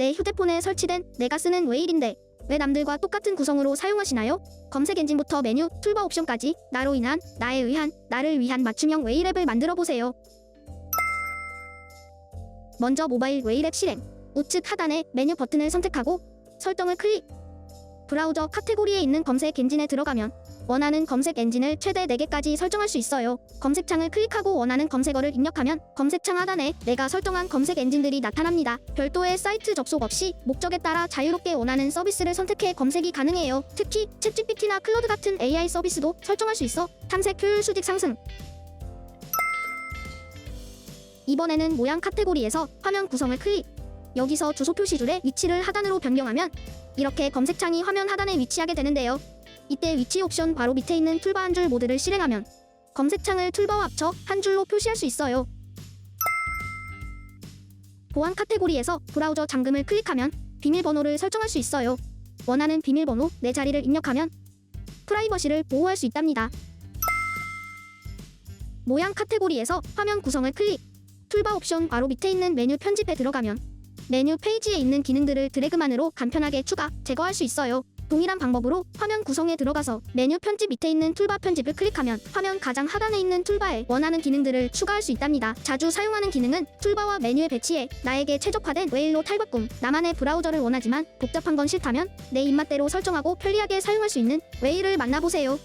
내 휴대폰에 설치된 내가 쓰는 웨일인데 왜 남들과 똑같은 구성으로 사용하시나요? 검색 엔진부터 메뉴, 툴바 옵션까지 나로 인한, 나에 의한, 나를 위한 맞춤형 웨일 앱을 만들어 보세요. 먼저 모바일 웨일 앱 실행. 우측 하단에 메뉴 버튼을 선택하고 설정을 클릭. 브라우저 카테고리에 있는 검색 엔진에 들어가면 원하는 검색 엔진을 최대 4개까지 설정할 수 있어요. 검색창을 클릭하고 원하는 검색어를 입력하면 검색창 하단에 내가 설정한 검색 엔진들이 나타납니다. 별도의 사이트 접속 없이 목적에 따라 자유롭게 원하는 서비스를 선택해 검색이 가능해요. 특히 챗GPT나 클로드 같은 AI 서비스도 설정할 수 있어 탐색 효율 수직 상승. 이번에는 모양 카테고리에서 화면 구성을 클릭. 여기서 주소 표시줄의 위치를 하단으로 변경하면 이렇게 검색창이 화면 하단에 위치하게 되는데요. 이때 위치 옵션 바로 밑에 있는 툴바 한 줄 모드를 실행하면 검색창을 툴바와 합쳐 한 줄로 표시할 수 있어요. 보안 카테고리에서 브라우저 잠금을 클릭하면 비밀번호를 설정할 수 있어요. 원하는 비밀번호 내 자리를 입력하면 프라이버시를 보호할 수 있답니다. 모양 카테고리에서 화면 구성을 클릭. 툴바 옵션 바로 밑에 있는 메뉴 편집에 들어가면 메뉴 페이지에 있는 기능들을 드래그만으로 간편하게 추가, 제거할 수 있어요. 동일한 방법으로 화면 구성에 들어가서 메뉴 편집 밑에 있는 툴바 편집을 클릭하면 화면 가장 하단에 있는 툴바에 원하는 기능들을 추가할 수 있답니다. 자주 사용하는 기능은 툴바와 메뉴에 배치해 나에게 최적화된 웨일로 탈바꿈. 나만의 브라우저를 원하지만 복잡한 건 싫다면 내 입맛대로 설정하고 편리하게 사용할 수 있는 웨일을 만나보세요.